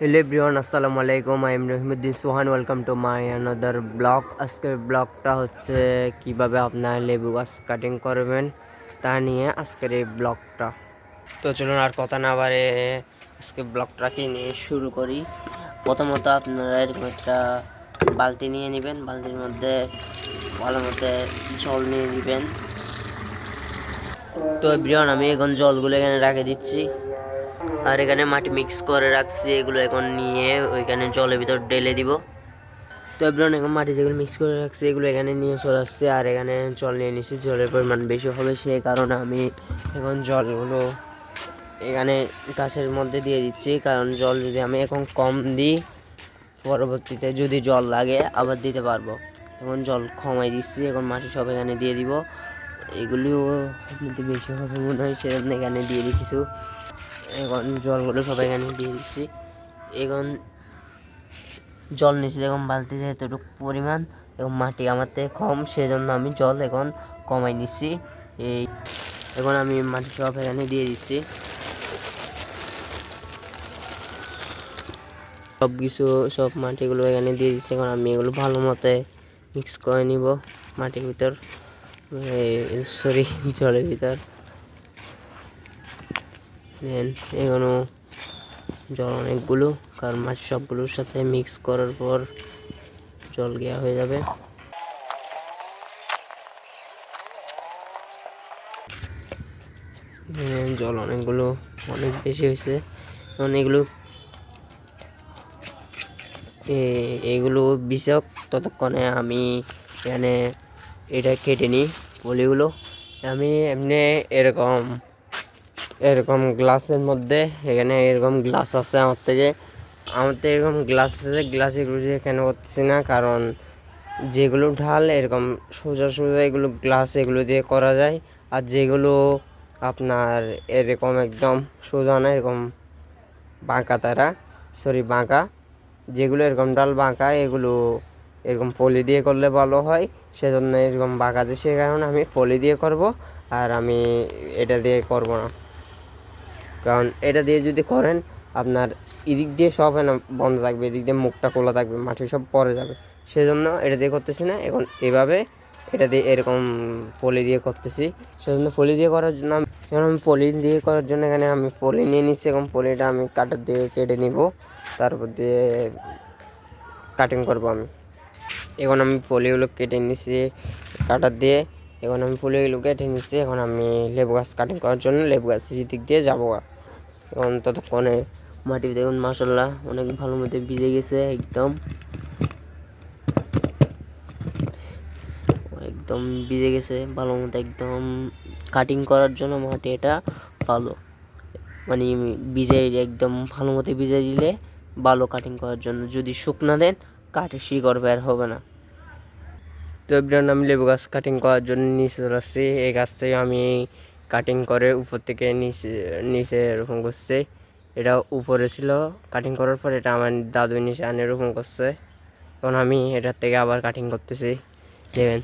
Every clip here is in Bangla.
হ্যালো এভরিওয়ান আসসালামু আলাইকুম I am Rahimuddin Sohan welcome to my another blog আজকের ব্লগটা হচ্ছে কীভাবে আপনার লেবু গাছ কাটিং করবেন তা নিয়ে আজকের এই ব্লগটা তো চলুন আর কথা না বারে আজকে ব্লগটাকে নিয়ে শুরু করি। প্রথমত আপনারা এরকম একটা বালতি নিয়ে নেবেন। বালতির মধ্যে ভালো মতো জল নিয়ে নেবেন। তো এভরিওয়ান আমি এখন জলগুলো এখানে রেখে দিচ্ছি। আর এখানে মাটি মিক্স করে রাখছি, এগুলো এখন নিয়ে ওইখানে জলের ভিতর ঢেলে দিব। তো এবার এখন মাটি যেগুলো মিক্স করে রাখছি, এগুলো এখানে নিয়ে চলে আসছে, আর এখানে জল নিয়ে নিচ্ছি জলের পরিমাণ বেশি হবে সেই কারণে আমি এখন জলগুলো এখানে গাছের মধ্যে দিয়ে দিচ্ছি। কারণ জল যদি আমি এখন কম দিই, পরবর্তীতে যদি জল লাগে আবার দিতে পারব। এখন জল কমাই দিচ্ছি, এখন মাটি সব এখানে দিয়ে দিব। এগুলিও বেশি হবে মনে হয়, সেজন্য এখানে দিয়ে দিই কিছু। এখন জলগুলো সব এখানে দিয়ে দিচ্ছি। এখন জল নিচ্ছি এখন বালতিতে এতটুকু পরিমাণ এবং মাটি আমার থেকে কম, সেজন্য আমি জল এখন কমাই নিচ্ছি। এই এখন আমি মাটি সব এখানে দিয়ে দিচ্ছি। সব কিছু সব মাটিগুলো এখানে দিয়ে দিচ্ছি। এখন আমি এগুলো ভালো মতে মিক্স করে নিব মাটির ভিতর। সরি জলের ভিতর। দেন এগুলো জল অনেকগুলো, কারণ মাছ সবগুলোর সাথে মিক্স করার পর জল গিয়া হয়ে যাবে। জল অনেকগুলো, অনেক বেশি হয়েছে। অনেকগুলো এগুলো বিষক, ততক্ষণে আমি এখানে এটা কেটে নিই, পলিগুলো। আমি এমনি এরকম এরকম গ্লাসের মধ্যে, এখানে এরকম গ্লাস আছে আমার থেকে। আমার তো এরকম গ্লাস আছে, গ্লাস এগুলো দিয়ে এখানে করতেছি না? কারণ যেগুলো ঢাল, এরকম সোজা সোজা এগুলো গ্লাস এগুলো দিয়ে করা যায়। আর যেগুলো আপনার এরকম একদম সোজা না, এরকম বাঁকা তারা সরি বাঁকা। যেগুলো এরকম ডাল বাঁকা, এগুলো এরকম পলি দিয়ে করলে ভালো হয়। সেজন্য এরকম বাঁকা যে সে কারণে আমি পলি দিয়ে করব, আর আমি এটা দিয়ে করব না। কারণ এটা দিয়ে যদি করেন, আপনার এদিক দিয়ে সব না বন্ধ থাকবে, এদিক দিয়ে মুখটা খোলা থাকবে, মাটি সব পরে যাবে। সেজন্য এটা দিয়ে করতেছি না, এখন এভাবে এটা দিয়ে এরকম পলি দিয়ে করতেছি। সেজন্য পলি দিয়ে করার জন্য এখন আমি পলি দিয়ে করার জন্য এখানে আমি পলি নিয়ে নিচ্ছি এবং পলিটা আমি কাটার দিয়ে কেটে নিব। তারপর দিয়ে কাটিং করব আমি। এখন আমি পলিগুলো কেটে নিচ্ছি কাটার দিয়ে এখন আমি পলিগুলো কেটে নিচ্ছি। এখন আমি লেবু গাছ কাটিং করার জন্য লেবু গাছ দিক দিয়ে যাব এখন ততক্ষণে মাটি দেখুন মাসাল্লাহ অনেক ভালো মতো ভিজে গেছে একদম। একদম ভিজে গেছে, ভালো মতো একদম কাটিং করার জন্য মাটি এটা ভালো। মানে ভিজে একদম ভালো মতো ভিজে দিলে ভালো কাটিং করার জন্য। যদি শুকনা দেন কাঠে শিকড় বের হবে না। তো এবার আমি লেবু গাছ কাটিং করার জন্য নিচে চলে আসছি। এই থেকে আমি কাটিং করে উপর থেকে নিচে নিচে এরকম করছে। এটা উপরে ছিল। কাটিং করার পর এটা আমার দাদু নিচে আনে এরকম করছে। এখন আমি এটার থেকে আবার কাটিং করতেছি। দেখবেন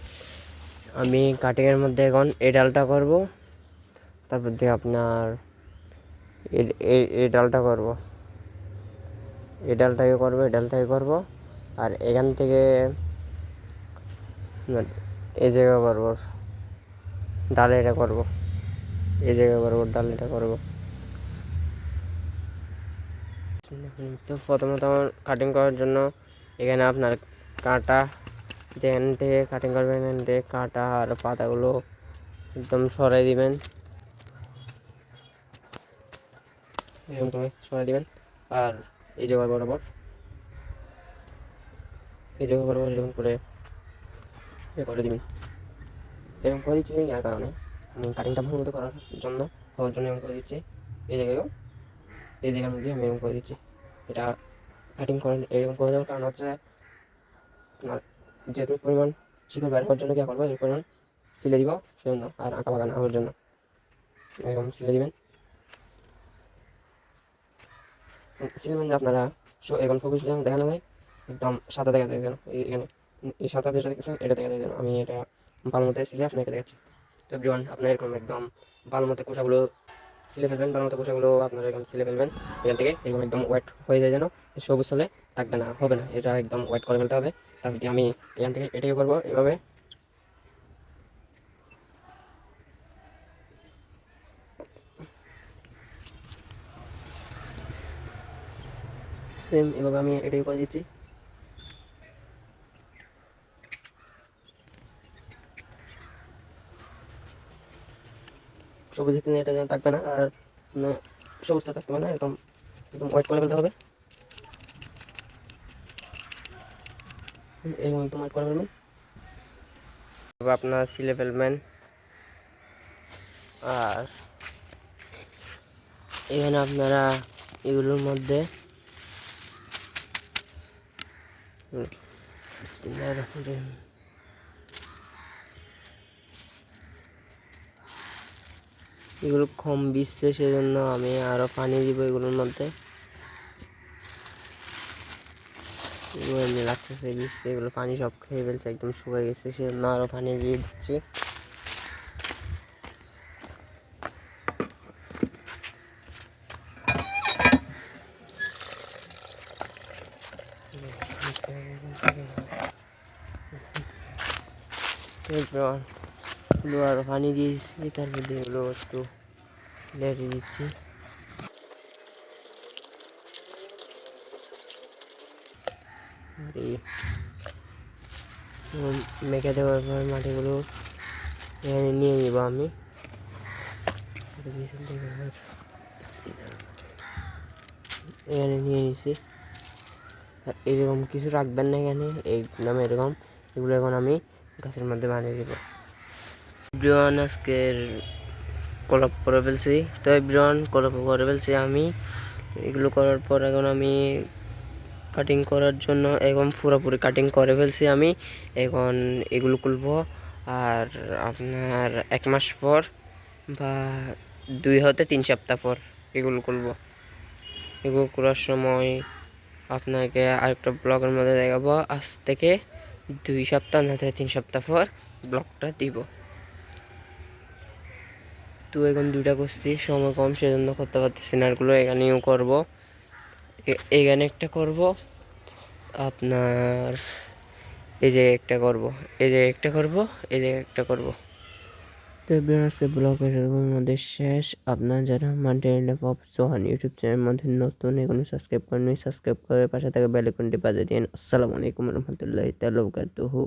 আমি কাটিংয়ের মধ্যে এখন এই ডালটা করব। তারপর দিয়ে আপনার এই ডালটা করব। এই ডালটাকে করব এই ডালটাকে করব। আর এখান থেকে এই জায়গা করব। ডাল এটা করব। এই জায়গা করব, ডাল এটা করব। তো প্রথমত আমার কাটিং করার জন্য এখানে আপনার কাঁটা, যেখান থেকে কাটিং করবেন, এখান থেকে কাঁটা আর পাতাগুলো একদম সরাই দিবেন। এরকম করে সরাই দিবেন। আর এই জায়গা বরাবর, এই জায়গা বরাবর এরকম করে করে দিবেন এরকম করে দিচ্ছি, যার কারণে কাটিংটা ভালো মতো করার জন্য, হওয়ার জন্য এরকম করে দিচ্ছি। এই জায়গায়ও, এই জায়গার মধ্যে আমি এরকম করে দিচ্ছি। এটা কাটিং করেন এরকম করে দেওয়ার কারণ হচ্ছে আপনার যেটুকু পরিমাণ শিকড় বের করার জন্য কী করব যে পরিমাণ সিলে দিব, সেজন্য, আর আঁকা বাঁকা না হওয়ার জন্য। এরকম সিলে দিবেন। সিলে মানে আপনারা এরকম সবুজ দেখানো যায়, একদম সাদা দেখা যায় এখানে। এই সাদা যেটা দেখেছেন এটা দেখা যায় আমি এটা ভালো মতো সিলে আপনাকে দেখাচ্ছি। তো এভরিওয়ান আপনার এরকম একদম ভালো মতো কোষাগুলো সিলে ফেলবেন ভালো মতো খোসাগুলো আপনারা এরকম সিলে ফেলবেন, এখান থেকে এরকম একদম ওয়েট হয়ে যায় যেন সবুজ হলে থাকবে না, হবে না, এটা একদম ওয়েট করে ফেলতে হবে। তারপর আমি এখান থেকে এটাকে করব, এভাবে। সেম এভাবে আমি এটাই করে দিচ্ছি। সবুজ দিতে এটা যেন থাকবে না আর সবুজটা থাকতে হবে না এরকম একদম হোয়াইট করে ফেলতে হবে এরকম একদম হোয়াইট করে ফেলবেন আপনার সিলে ফেলবেন আর এখানে আপনারা এগুলোর মধ্যে হুম, এগুলো কম বিচ্ছে সেজন্য আমি আরও পানি দিব এগুলোর মধ্যে। এমনি লাগতেছে বিচ্ছে এগুলো পানি সব খেয়ে ফেলছে, একদম শুকিয়ে গেছে, সেজন্য আরও পানি দিয়ে দিচ্ছি। এরপর এগুলো আরও পানি দিয়েছি তারপর দিয়ে এগুলো একটু লেটে দিচ্ছি। এই মেখে দেওয়ার পর মাটিগুলো এখানে নিয়ে নিব আমি। এখানে নিয়ে নিছি। আর এরকম কিছু রাখবেন না এখানে একদম এরকম, এগুলো এখন আমি গাছের মধ্যে বানিয়ে দেবো। ব্রিয়ন আজকের কলপ করে ফেলছি। তো ব্রিয়ন কলপ করে ফেলছি আমি। এগুলো করার পর এখন আমি কাটিং করার জন্য এখন পুরোপুরি কাটিং করে ফেলছি আমি। এখন এগুলো খুলবো। আর আপনার এক মাস পর বা দুই হতে তিন সপ্তাহ পর এগুলো খুলবো। এগুলো করার সময় আপনাকে আরেকটা ব্লগের মধ্যে দেখাবো। আজ থেকে দুই সপ্তাহ না তিন সপ্তাহ পর ব্লগটা দিব। তো এখন দুইটা করছি, সময় কম, সেজন্য করতে পারতেছি না। এগুলো এখানেও করব। এখানে একটা করব। আপনার এই যে একটা করব। এই যে একটা করব। এই যে একটা করব। তো আজকে ব্লগের এরকম মধ্যে শেষ। আপনার যারা মান্টেন পপ সোহান ইউটিউব চ্যানেলের মধ্যে নতুন এগুলো সাবস্ক্রাইব করেন সাবস্ক্রাইব করে পাশে থাকা বেল আইকনটি বাজিয়ে দিন। আসসালামু আলাইকুম রহমতুল্লাহ তালুকাতুহু